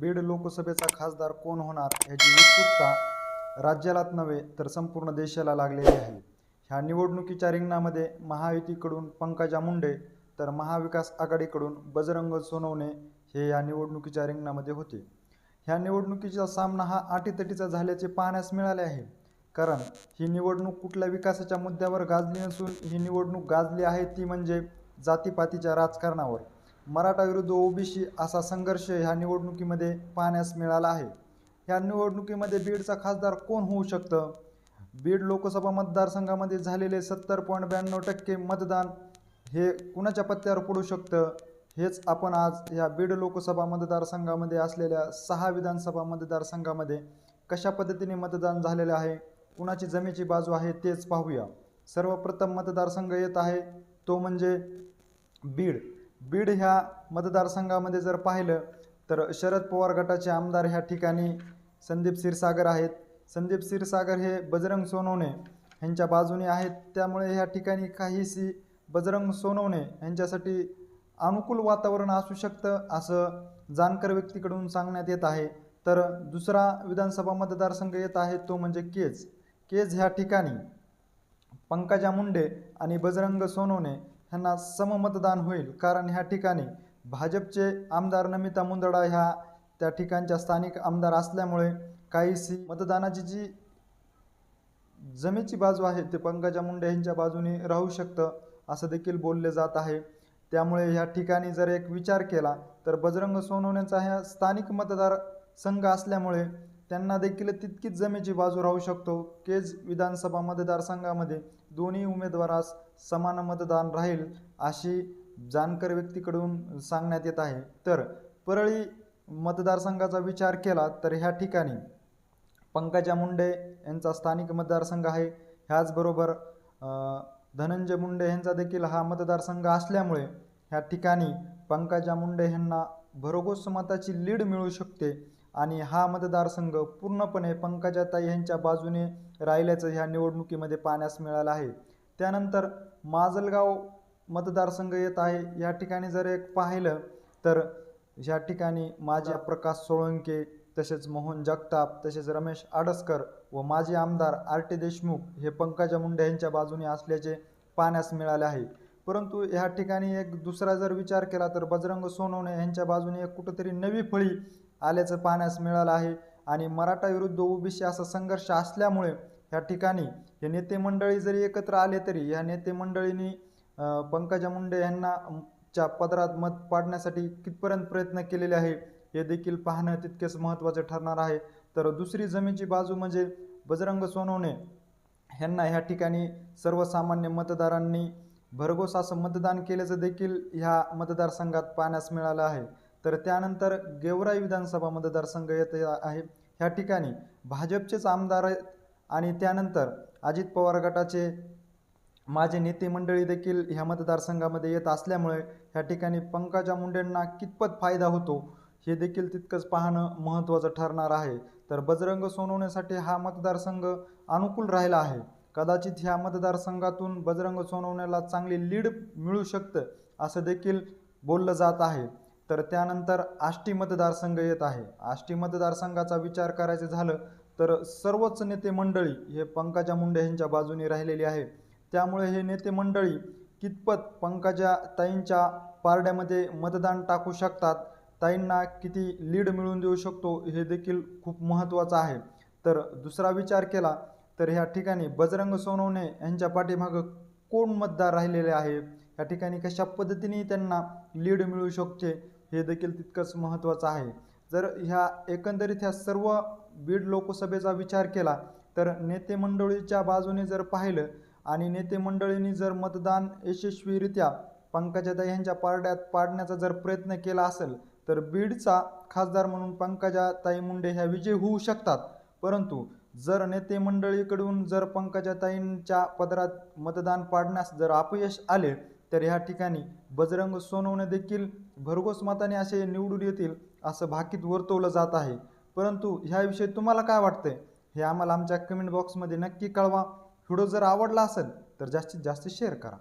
बीड लोकसभेचा खासदार कोण होणार याची उत्सुकता राज्यालाच नव्हे तर संपूर्ण देशाला लागलेली आहे. ह्या निवडणुकीच्या रिंगणामध्ये महायुतीकडून पंकजा मुंडे तर महाविकास आघाडीकडून बजरंग सोनवणे हे या निवडणुकीच्या रिंगणामध्ये होते. ह्या निवडणुकीचा सामना हा अटीतटीचा झाल्याचे पाहण्यास मिळाले आहे. कारण ही निवडणूक कुठल्या विकासाच्या मुद्द्यावर गाजली नसून ही निवडणूक गाजली आहे ती म्हणजे जातीपातीच्या राजकारणावर. मराठा विरुद्ध ओबीसी असा संघर्ष ह्या निवडणुकीमध्ये पाहण्यास मिळाला आहे. ह्या निवडणुकीमध्ये बीडचा खासदार कोण होऊ शकतं? बीड लोकसभा मतदारसंघामध्ये झालेले सत्तर पॉईंट ब्याण्णव टक्के मतदान हे कुणाच्या पत्त्यावर पडू शकतं? हेच आपण आज या बीड लोकसभा मतदारसंघामध्ये असलेल्या सहा विधानसभा मतदारसंघामध्ये कशा पद्धतीने मतदान झालेले आहे? कुणाची जमेची बाजू आहे तेच पाहूया. सर्वप्रथम मतदारसंघ येत आहे तो म्हणजे बीड. बीड ह्या मतदारसंघामध्ये जर पाहिलं तर शरद पवार गटाचे आमदार ह्या ठिकाणी संदीप क्षीरसागर आहेत. संदीप क्षीरसागर हे बजरंग सोनवणे ह्यांच्या बाजूने आहेत. त्यामुळे ह्या ठिकाणी काहीशी बजरंग सोनवणे यांच्यासाठी अनुकूल वातावरण असू शकतं असं जाणकार व्यक्तीकडून सांगण्यात येत आहे. तर दुसरा विधानसभा मतदारसंघ येत आहे तो म्हणजे केज. केज ह्या ठिकाणी पंकजा मुंडे आणि बजरंग सोनवणे ह्यांना सममतदान होईल. कारण ह्या ठिकाणी भाजपचे आमदार नमिता मुंदडा ह्या त्या ठिकाणच्या स्थानिक आमदार असल्यामुळे काहीशी मतदानाची जी जमेची बाजू आहे ते पंकजा मुंडे यांच्या बाजूने राहू शकतं असं देखील बोलले जात आहे. त्यामुळे ह्या ठिकाणी जर एक विचार केला तर बजरंग सोनवण्याचा ह्या स्थानिक मतदार संघ असल्यामुळे त्यांना देखील तितकीच जमेची बाजू राहू शकतो. केज विधानसभा मतदारसंघामध्ये दोन्ही उमेदवारास समान मतदान राहील अशी जाणकार व्यक्तीकडून सांगण्यात येत आहे. तर परळी मतदारसंघाचा विचार केला तर ह्या ठिकाणी पंकजा मुंडे यांचा स्थानिक मतदारसंघ आहे. ह्याचबरोबर धनंजय मुंडे यांचा देखील हा मतदारसंघ असल्यामुळे ह्या ठिकाणी पंकजा मुंडे यांना भरघोस मताची लीड मिळू शकते. आणि हा मतदारसंघ पूर्णपणे पंकजाताई यांच्या बाजूने राहिल्याचं ह्या निवडणुकीमध्ये पाहण्यास मिळालं आहे. त्यानंतर माजलगाव मतदारसंघ येत आहे. या ठिकाणी जर एक पाहिलं तर या ठिकाणी माजी प्रकाश सोळंके तसेच मोहन जगताप तसेच रमेश आडसकर व माजी आमदार आर टी देशमुख हे पंकजा मुंडे यांच्या बाजूने असल्याचे पाहण्यास मिळाले आहे. परंतु ह्या ठिकाणी एक दुसरा जर विचार केला तर बजरंग सोनवणे यांच्या बाजूने एक कुठंतरी नवी फळी आल्याचं पाहण्यास मिळालं आहे. आणि मराठा विरुद्ध ओबीसी असा संघर्ष असल्यामुळे ह्या ठिकाणी हे नेते मंडळी जरी एकत्र आले तरी ह्या नेते मंडळींनी पंकजा मुंडे यांना च्या पदरात मत पाडण्यासाठी कितपर्यंत प्रयत्न केलेले आहे हे देखील पाहणं तितकेच महत्त्वाचं ठरणार आहे. तर दुसरी जमीची बाजू म्हणजे बजरंग सोनवणे ह्यांना ह्या ठिकाणी सर्वसामान्य मतदारांनी भरघोस असं मतदान केल्याचं देखील ह्या मतदारसंघात पाहण्यास मिळालं आहे. तर त्यानंतर गेवराई विधानसभा मतदारसंघ येत आहे. ह्या ठिकाणी भाजपचेच आमदार आहेत आणि त्यानंतर अजित पवार गटाचे माझे नेते मंडळी देखील ह्या मतदारसंघामध्ये येत असल्यामुळे ह्या ठिकाणी पंकजा मुंडेंना कितपत फायदा होतो हे देखील तितकंच पाहणं महत्त्वाचं ठरणार आहे. तर बजरंग सोनवण्यासाठी हा मतदारसंघ अनुकूल राहिला आहे. कदाचित ह्या मतदारसंघातून बजरंग सोनवण्याला चांगली लीड मिळू शकतं असं देखील बोललं जात आहे. तर त्यानंतर आष्टी मतदारसंघ येत आहे. आष्टी मतदारसंघाचा विचार करायचं झालं तर सर्वच नेते मंडळी हे पंकजा मुंडे यांच्या बाजूने राहिलेली आहे. त्यामुळे हे नेते मंडळी कितपत पंकजा ताईंच्या पारड्यामध्ये मतदान टाकू शकतात ताईंना किती लीड मिळवून देऊ शकतो हे देखील खूप महत्त्वाचं आहे. तर दुसरा विचार केला तर ह्या ठिकाणी बजरंग सोनवणे यांच्या पाठीमागं कोण मतदार राहिलेले आहे? या ठिकाणी कशा पद्धतीने त्यांना लीड मिळू शकते? हे देखील तितकंच महत्त्वाचं आहे. जर ह्या एकंदरीत ह्या सर्व बीड लोकसभेचा विचार केला तर नेते मंडळीच्या बाजूने जर पाहिलं आणि नेते मंडळींनी जर मतदान यशस्वीरित्या पंकजाताई यांच्या पारड्यात पाडण्याचा जर प्रयत्न केला असेल तर बीडचा खासदार म्हणून पंकजाताई मुंडे ह्या विजयी होऊ शकतात. परंतु जर नेते मंडळीकडून जर पंकजाताईंच्या पदरात मतदान पाडण्यास जर अपयश आले तर ह्या ठिकाणी बजरंग सोनवणे देखील भरघोस मताने असे निवडून येतील असं भाकीत वर्तवलं जात आहे. परंतु ह्याविषयी तुम्हाला काय वाटतंय? हे आम्हाला आमच्या कमेंट बॉक्समध्ये नक्की कळवा. व्हिडिओ जर आवडला असेल तर जास्तीत जास्त शेअर करा.